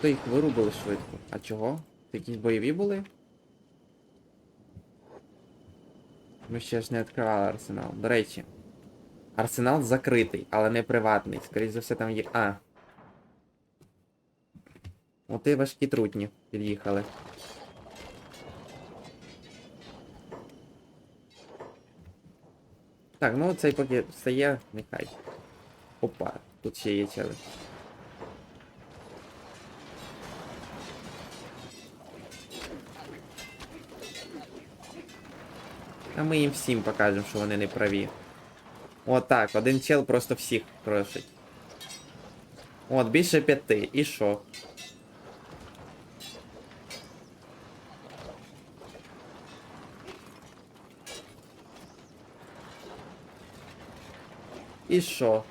То їх вирубили швидко. А чого? Якісь бойові були? Ми ще ж не відкривали арсенал. До речі. Арсенал закритий, але не приватний. Скоріше за все там є. А. От і важкі трутні під'їхали. Так, ну цей поки встає, нехай. Опа, тут ще є чели. А ми їм всім покажемо, що вони не праві. Отак, один чел просто всіх крошить. От, більше п'яти. І що? І що?